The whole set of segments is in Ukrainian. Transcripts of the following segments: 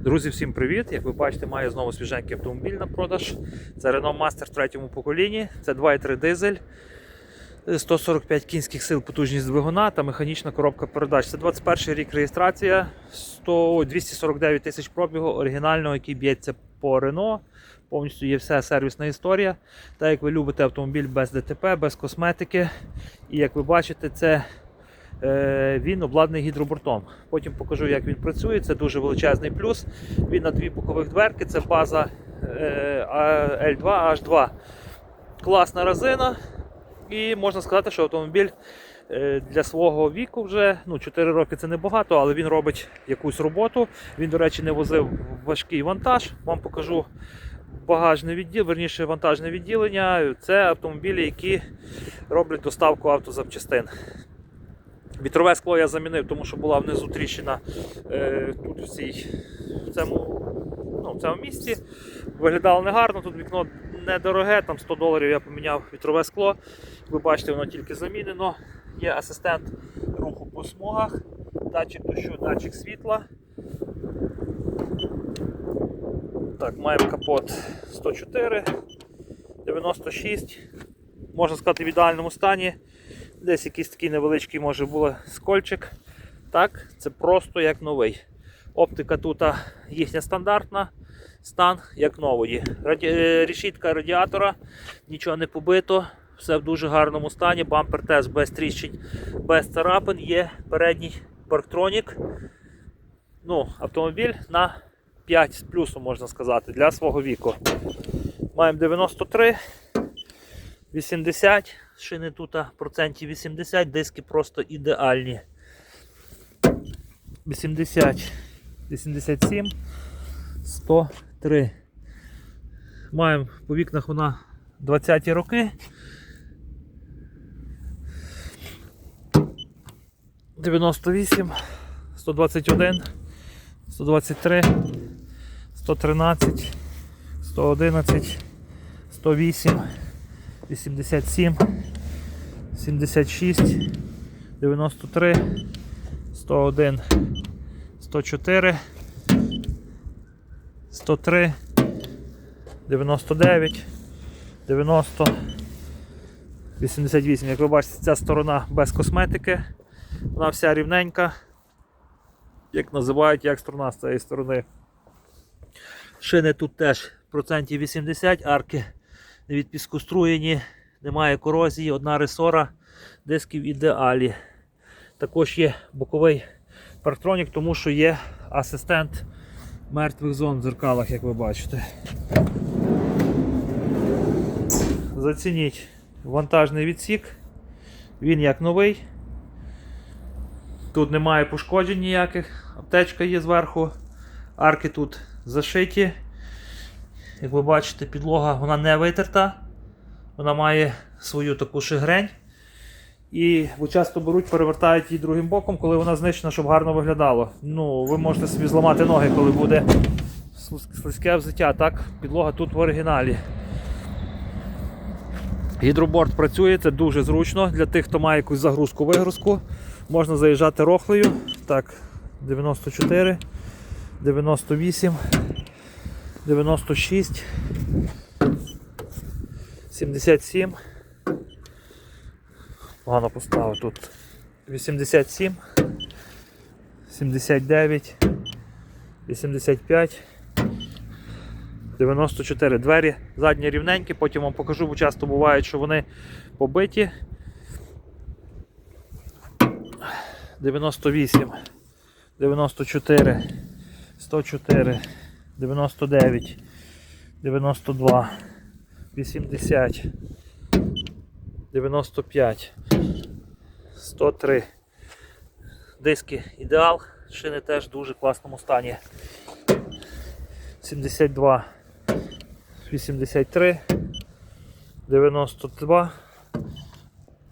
Друзі, всім привіт! Як ви бачите, маю знову свіженький автомобіль на продаж. Це Renault Master в третьому поколінні. Це 2.3 дизель, 145 кінських сил потужність двигуна та механічна коробка передач. Це 21 рік реєстрація, 100, 249 тисяч пробігу оригінального, який б'ється по Renault. Повністю є вся сервісна історія. Так як ви любите автомобіль без ДТП, без косметики. І як ви бачите, це Е, він обладнаний гідробортом. Потім покажу, як він працює. Це дуже величезний плюс. Він на дві бокових дверки, це база е, L2 H2. Класна резина. І можна сказати, що автомобіль е, для свого віку вже ну 4 роки це небагато, але він робить якусь роботу. Він, до речі, не возив важкий вантаж. Вам покажу багажне відділення, верніше вантажне відділення. Це автомобілі, які роблять доставку автозапчастин. Вітрове скло я замінив, тому що була внизу тріщина е, тут в, цій, в, цьому, ну, в цьому місці. Виглядало негарно, тут вікно недороге, там 100 доларів я поміняв вітрове скло. Ви бачите, воно тільки замінено. Є асистент руху по смугах, датчик дощу, датчик світла. Так, маємо капот 104, 96. Можна сказати, в ідеальному стані. Десь якийсь такий невеличкий може було скольчик. Так, це просто як новий. Оптика тут їхня стандартна, стан як нової. Раді... е, Решітка радіатора, нічого не побито, все в дуже гарному стані. Бампер теж без тріщин, без царапин. Є передній парктронік. Ну, Автомобіль на 5 з плюсом, можна сказати, для свого віку. Маємо 93. 80, шини тут процентів 80, диски просто ідеальні. 80, 87, 103. Маємо по вікнах вона 20-ті роки. 98, 121, 123, 113, 111, 108. 87, 76, 93, 101, 104, 103, 99, 90, 88. Як ви бачите, ця сторона без косметики, вона вся рівненька, як називають, як сторона з цієї сторони. Шини тут теж процентів 80 арки не від піскоструєні, немає корозії, одна ресора, диски в ідеалі. Також є боковий парктронік, тому що є асистент мертвих зон в дзеркалах, як ви бачите. Зацініть вантажний відсік, він як новий. Тут немає пошкоджень ніяких, аптечка є зверху, арки тут зашиті. Як ви бачите, підлога вона не витерта, вона має свою таку шигрень. І ви часто беруть, перевертають її другим боком, коли вона знищена, щоб гарно виглядало. Ну, Ви можете собі зламати ноги, коли буде слизьке взуття. Так, підлога тут в оригіналі. Гідроборд працює, це дуже зручно для тих, хто має якусь загрузку-вигрузку. Можна заїжджати рохлею. Так, 94, 98. 96, 77. Погано поставив тут. 87, 79, 85, 94 двері, задні рівненькі, потім вам покажу, бо часто буває, що вони побиті. 98, 94, 104. 99, 92, 80, 95, 103. Диски ідеал, шини теж в дуже класному стані. 72, 83, 92,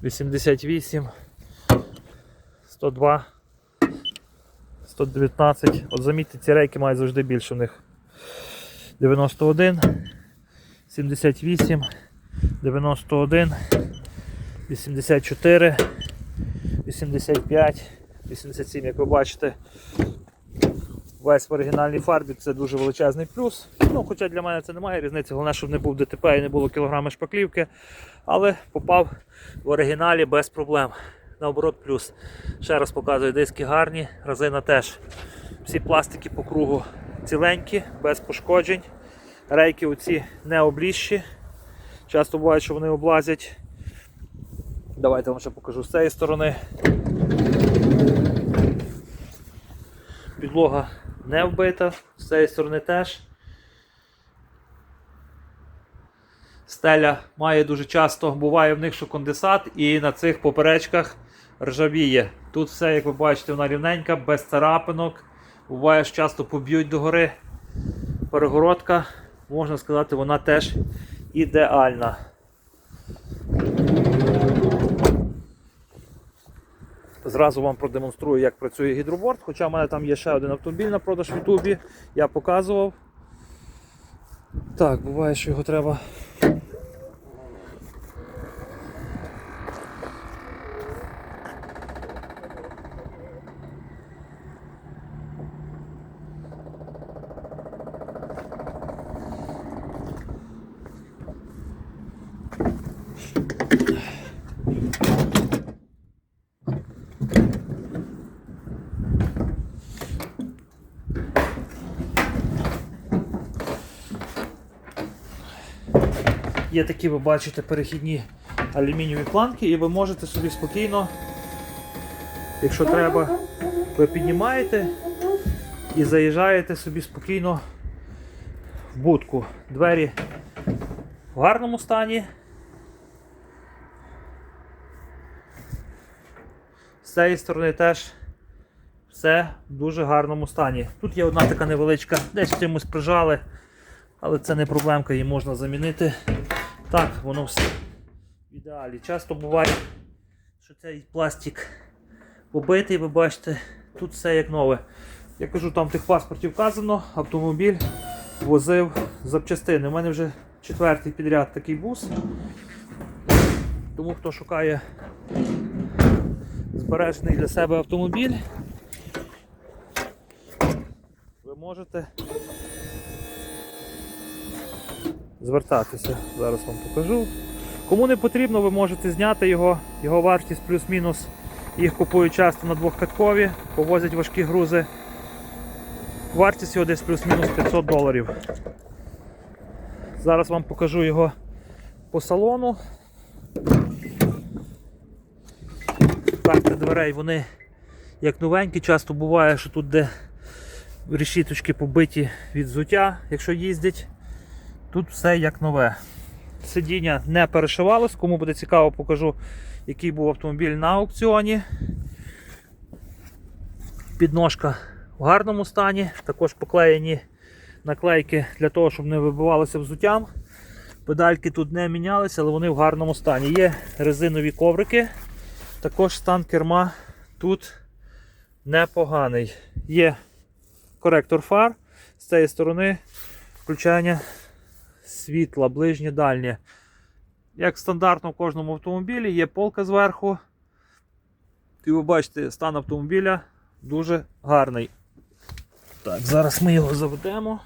88, 102, 119. От замітьте, ці рейки мають завжди більше в них. 91, 78, 91, 84, 85, 87, як ви бачите, весь в оригінальній фарбі це дуже величезний плюс. Ну, Хоча для мене це немає різниці, головне, щоб не був ДТП і не було кілограми шпаклівки. Але попав в оригіналі без проблем. Наоборот, плюс. Ще раз показую, диски гарні, резина теж. Всі пластики по кругу ціленькі, без пошкоджень. Рейки оці не облізші. Часто буває, що вони облазять. Давайте вам ще покажу з цієї сторони. Підлога не вбита, з цієї сторони теж. Стеля має дуже часто, буває в них, що конденсат, і на цих поперечках ржавіє. Тут все, як ви бачите, вона рівненька, без царапинок. Буває, що часто поб'ють догори. Перегородка, можна сказати, вона теж ідеальна. Зразу вам продемонструю, як працює гідроборд, хоча в мене там є ще один автомобіль на продаж в Ютубі, я показував. Так, буває, що його треба. Є такі, ви бачите, перехідні алюмінієві планки, і ви можете собі спокійно, якщо треба, ви піднімаєте і заїжджаєте собі спокійно в будку. Двері в гарному стані. З цієї сторони теж все в дуже гарному стані. Тут є одна така невеличка, десь чимось прижали, але це не проблемка, її можна замінити. Так, воно все в ідеалі. Часто буває, що цей пластик побитий, ви бачите, тут все як нове. Я кажу, там тих паспорті вказано, автомобіль возив запчастини. У мене вже четвертий підряд такий бус. Тому хто шукає збережений для себе автомобіль, ви можете звертатися. Зараз вам покажу. Кому не потрібно, ви можете зняти його, його вартість плюс-мінус. Їх купують часто на двохкаткові, повозять важкі грузи. Вартість його десь плюс-мінус 500 доларів. Зараз вам покажу його по салону. Карти дверей вони як новенькі, часто буває, що тут де решіточки побиті від взуття, якщо їздять. Тут все як нове. Сидіння не перешивалось, кому буде цікаво, покажу, який був автомобіль на аукціоні. Підножка в гарному стані, також поклеєні наклейки для того, щоб не вибивалося взуттям. Педальки тут не мінялися, але вони в гарному стані. Є резинові коврики, також стан керма тут непоганий. Є коректор фар з цієї сторони включання світла, ближнє, дальнє. Як стандартно в кожному автомобілі, є полка зверху. І ви бачите, стан автомобіля дуже гарний. Так, зараз ми його заведемо.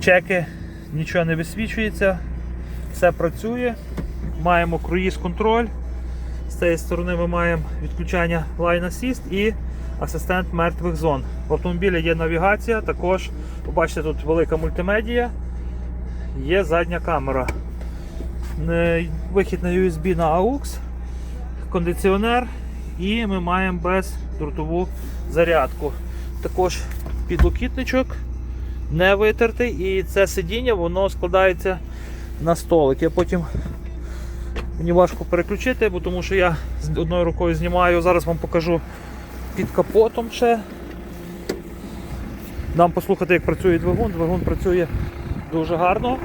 Чеки, нічого не висвічується, все працює. Маємо круїз контроль. З цієї сторони ми маємо відключання Line Assist і асистент мертвих зон. В автомобілі є навігація, також побачите, тут велика мультимедія, є задня камера. Е, Вихід на USB на AUX, кондиціонер і ми маємо бездротову зарядку. Також підлокітничок не витертий і це сидіння воно складається на столик. Я потім Мені важко переключити, бо тому що я з одною рукою знімаю. Зараз вам покажу під капотом ще. Дам послухати, як працює двигун. Двигун працює дуже гарно.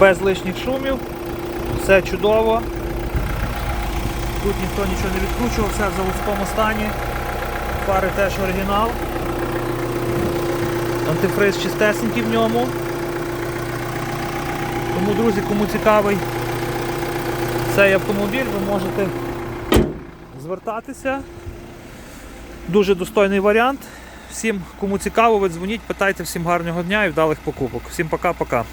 Без лишніх шумів, все чудово. Тут ніхто нічого не відкручував, все в заводському стані. Фари теж оригінал. Антифриз чистесенький в ньому. Тому, друзі, кому цікавий цей автомобіль, ви можете звертатися. Дуже достойний варіант. Всім, кому цікаво, ви дзвоніть, питайте, всім гарного дня і вдалих покупок. Всім пока-пока.